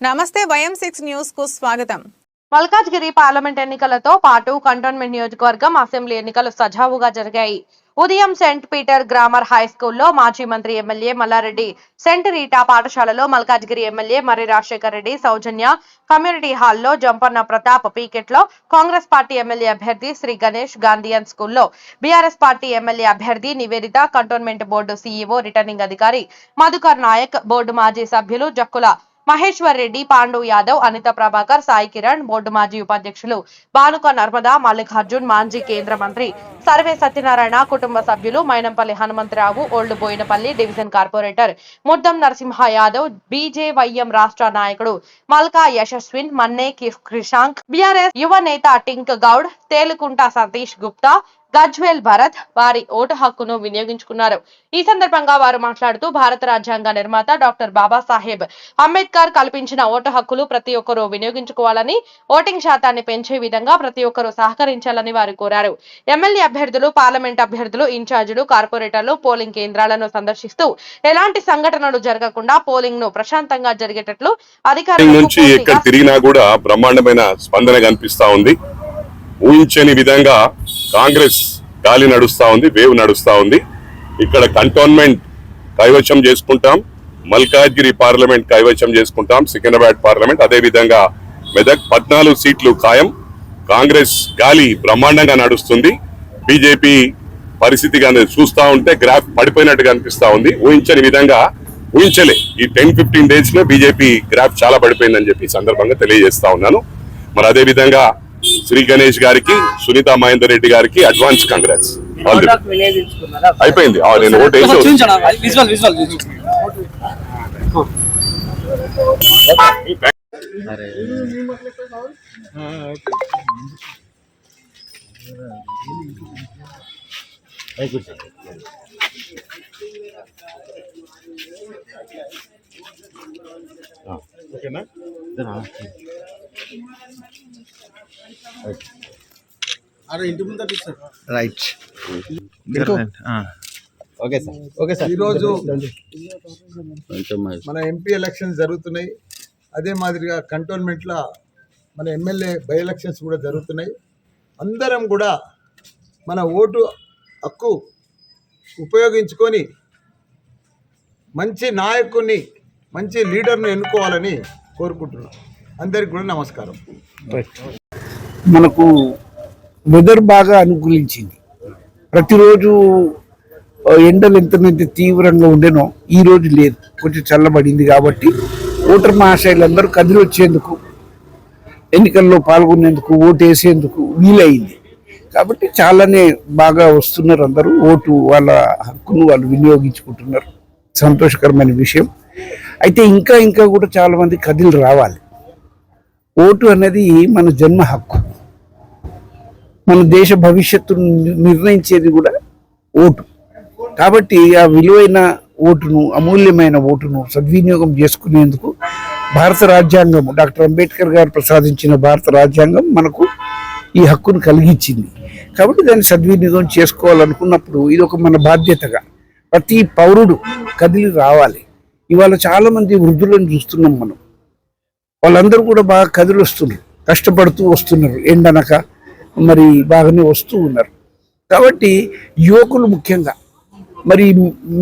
నమస్తే వయం సిక్స్ న్యూస్కు స్వాగతం. మల్కాజ్గిరి పార్లమెంట్ ఎన్నికలతో పాటు కంటోన్మెంట్ నియోజకవర్గం అసెంబ్లీ ఎన్నికలు సజావుగా జరిగాయి. ఉదయం సెంట్ పీటర్ గ్రామర్ హై స్కూల్లో మాజీ మంత్రి ఎమ్మెల్యే మల్లారెడ్డి సెంట్ రీటా పాఠశాలలో మల్కాజ్గిరి ఎమ్మెల్యే మర్రి రాజశేఖర్ రెడ్డి సౌజన్య కమ్యూనిటీ హాల్లో జంపన్న ప్రతాప్ పీకెట్లో కాంగ్రెస్ పార్టీ ఎమ్మెల్యే అభ్యర్థి శ్రీ గణేష్ గాంధీయన్ స్కూల్లో బీఆర్ఎస్ పార్టీ ఎమ్మెల్యే అభ్యర్థి Nivedita cantonment board CEO returning అధికారి మధుకర్ నాయక్ బోర్డు మాజీ సభ్యులు జక్కుల మహేశ్వర్ రెడ్డి పాండు యాదవ్ అనిత ప్రభాకర్ సాయి కిరణ్ బోర్డు మాజీ ఉపాధ్యక్షులు బానుక నర్మదా మల్లికార్జున్ మాంజీ కేంద్ర మంత్రి సర్వే సత్యనారాయణ కుటుంబ సభ్యులు Mynampally Hanumantharao old Bowenpally division corporator Muddam Narasimha Yadav BJYM రాష్ట్ర నాయకుడు మల్కా యశస్విన్ మన్నే కి- క్రిషాంక్ బీఆర్ఎస్ యువ నేత టింక్ గౌడ్ తేలుకుంట సతీష్ గుప్తా గజ్వేల్ భరత్ వారి ఓటు హక్కును వినియోగించుకున్నారు. ఈ సందర్భంగా వారు మాట్లాడుతూ భారత రాజ్యాంగ నిర్మాత డాక్టర్ బాబాసాహెబ్ అంబేద్కర్ కల్పించిన ఓటు హక్కులు ప్రతి ఒక్కరూ వినియోగించుకోవాలని ఓటింగ్ శాతాన్ని పెంచే విధంగా ప్రతి ఒక్కరూ సహకరించాలని వారు కోరారు. ఎమ్మెల్యే అభ్యర్థులు పార్లమెంట్ అభ్యర్థులు ఇన్ఛార్జీలు కార్పొరేటర్లు పోలింగ్ కేంద్రాలను సందర్శిస్తూ ఎలాంటి సంఘటనలు జరగకుండా పోలింగ్ను ప్రశాంతంగా జరిగేటట్లు నుంచి అధికారులు తిరిగినా కూడా బ్రహ్మాండమైన స్పందన కనిపిస్తా ఉంది. ఊహించని విధంగా కాంగ్రెస్ గాలి నడుస్తూ ఉంది వేవ్ నడుస్తూ ఉంది. ఇక్కడ కంటోన్మెంట్ కైవశం చేసుకుంటాం. మల్కాజ్గిరి పార్లమెంట్ కైవశం చేసుకుంటాం సికింద్రాబాద్ పార్లమెంట్. అదే విధంగా మెదక్ పద్నాలుగు సీట్లు ఖాయం. కాంగ్రెస్ గాలి బ్రహ్మాండంగా నడుస్తుంది. బీజేపీ పరిస్థితి కానీ చూస్తా ఉంటే గ్రాఫ్ పడిపోయినట్టుగా అనిపిస్తూ ఉంది. ఊహించని విధంగా ఊహించలే. ఈ టెన్ ఫిఫ్టీన్ డేస్లో బీజేపీ గ్రాఫ్ చాలా పడిపోయిందని చెప్పి సందర్భంగా తెలియజేస్తా ఉన్నాను. మరి అదే విధంగా శ్రీ గణేష్ గారికి సునీత మహేందర్ రెడ్డి గారికి అడ్వాన్స్ కంగ్రాట్స్ అయిపోయింది. ఆ, నేను ఓటు వేసి right. Okay sir. Okay sir. ఈరోజు మన ఎంపీ ఎలక్షన్స్ జరుగుతున్నాయి. అదే మాదిరిగా కంటోన్మెంట్లో మన ఎమ్మెల్యే బై ఎలక్షన్స్ కూడా జరుగుతున్నాయి. అందరం కూడా మన ఓటు హక్కు ఉపయోగించుకొని మంచి నాయకుడిని మంచి లీడర్ను ఎన్నుకోవాలని కోరుకుంటున్నాం. అందరికి కూడా నమస్కారం. మనకు వెదర్ బాగా అనుకూలించింది. ప్రతిరోజు ఎండలు ఎంతనైతే తీవ్రంగా ఉండేనో ఈ రోజు లేదు. కొంచెం చల్లబడింది కాబట్టి ఓటర్ మహాశైలందరూ కదిలి వచ్చేందుకు ఎన్నికల్లో పాల్గొనేందుకు ఓటు వేసేందుకు వీలైంది. కాబట్టి చాలానే బాగా వస్తున్నారు అందరూ. ఓటు వాళ్ళ హక్కును వాళ్ళు వినియోగించుకుంటున్నారు. సంతోషకరమైన విషయం. అయితే ఇంకా ఇంకా కూడా చాలామంది కదిలి రావాలి. ఓటు అనేది మన జన్మ హక్కు. మన దేశ భవిష్యత్తును నిర్ణయించేది కూడా ఓటు. కాబట్టి ఆ విలువైన ఓటును అమూల్యమైన ఓటును సద్వినియోగం చేసుకునేందుకు భారత రాజ్యాంగం డాక్టర్ అంబేద్కర్ గారు ప్రసాదించిన భారత రాజ్యాంగం మనకు ఈ హక్కును కలిగించింది కాబట్టి దాన్ని సద్వినియోగం చేసుకోవాలనుకున్నప్పుడు ఇది ఒక మన బాధ్యతగా ప్రతి పౌరుడు కదిలి రావాలి. ఇవాళ చాలా మంది వృద్ధులను చూస్తున్నాం మనం. వాళ్ళందరూ కూడా బాగా కదిలి వస్తున్నారు కష్టపడుతూ వస్తున్నారు. ఎండనక మరి బాగానే వస్తూ ఉన్నారు. కాబట్టి యువకులు ముఖ్యంగా మరి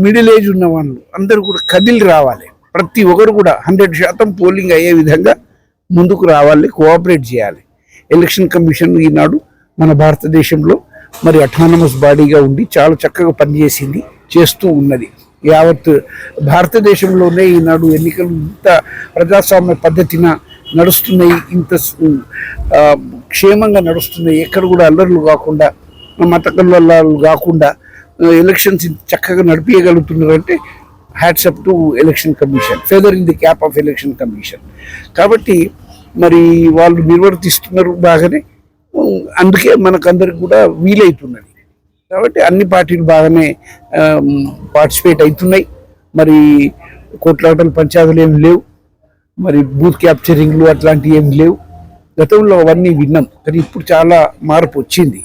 మిడిల్ ఏజ్ ఉన్న వాళ్ళు అందరూ కూడా కదిలి రావాలి. ప్రతి ఒక్కరు కూడా హండ్రెడ్ శాతం పోలింగ్ అయ్యే విధంగా ముందుకు రావాలి కోఆపరేట్ చేయాలి. ఎలక్షన్ కమిషన్ ఈనాడు మన భారతదేశంలో మరి అటానమస్ బాడీగా ఉండి చాలా చక్కగా పనిచేసింది చేస్తూ ఉన్నది. యావత్ భారతదేశంలోనే ఈనాడు ఎన్నికలు ఇంత ప్రజాస్వామ్య పద్ధతిన నడుస్తున్నాయి. ఇంత క్షేమంగా నడుస్తున్నాయి ఎక్కడ కూడా అల్లర్లు కాకుండా మతకల్లల్లాలు కాకుండా ఎలక్షన్స్ చక్కగా నడిపించగలుగుతున్నారంటే hats off to election commission feather in the cap of election commission కాబట్టి మరి వాళ్ళు నిర్వర్తిస్తున్నారు బాగానే. అందుకే మనకందరికి కూడా వీలైతున్నది. కాబట్టి అన్ని పార్టీలు బాగానే పార్టిసిపేట్ అవుతున్నాయి. మరి కోట్లాటలు పంచాయతీలు ఏమి లేవు. మరి బూత్ క్యాప్చరింగ్లు అట్లాంటివి ఏమి లేవు. గతంలో అవన్నీ విన్నాం కానీ ఇప్పుడు చాలా మార్పు వచ్చింది.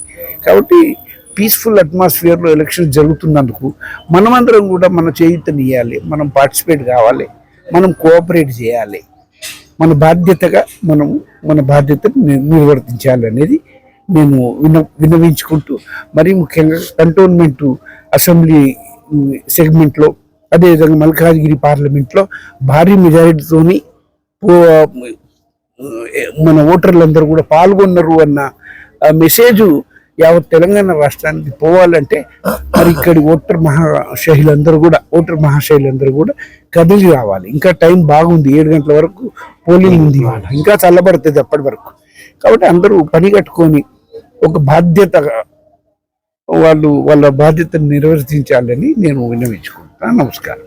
కాబట్టి పీస్ఫుల్ అట్మాస్ఫియర్లో ఎలక్షన్ జరుగుతున్నందుకు మనమందరం కూడా మన చేయుతనియాలి మనం పార్టిసిపేట్ కావాలి మనం కోఆపరేట్ చేయాలి. మన బాధ్యతగా మనం మన బాధ్యతను నిర్వర్తించాలి అనేది నేను విన విన్నవించుకుంటూ మరీ ముఖ్యంగా కంటోన్మెంటు అసెంబ్లీ సెగ్మెంట్లో అదేవిధంగా మల్కాజ్గిరి పార్లమెంట్లో భారీ మెజారిటీతోని మన ఓటర్లందరూ కూడా పాల్గొన్నారు అన్న ఆ మెసేజ్ యావత్ తెలంగాణ రాష్ట్రానికి పోవాలంటే మరి ఇక్కడి ఓటర్ మహాశైలందరూ కూడా ఓటర్ మహాశైలందరూ కూడా కదిలి రావాలి. ఇంకా టైం బాగుంది. ఏడు గంటల వరకు పోలింగ్ ఉంది ఇంకా చల్లబడుతుంది అప్పటి వరకు. కాబట్టి అందరూ పని కట్టుకొని ఒక బాధ్యతగా వాళ్ళు వాళ్ళ బాధ్యతను నిర్వర్తించాలని నేను విన్నవించుకుంటున్నాను నమస్కారం.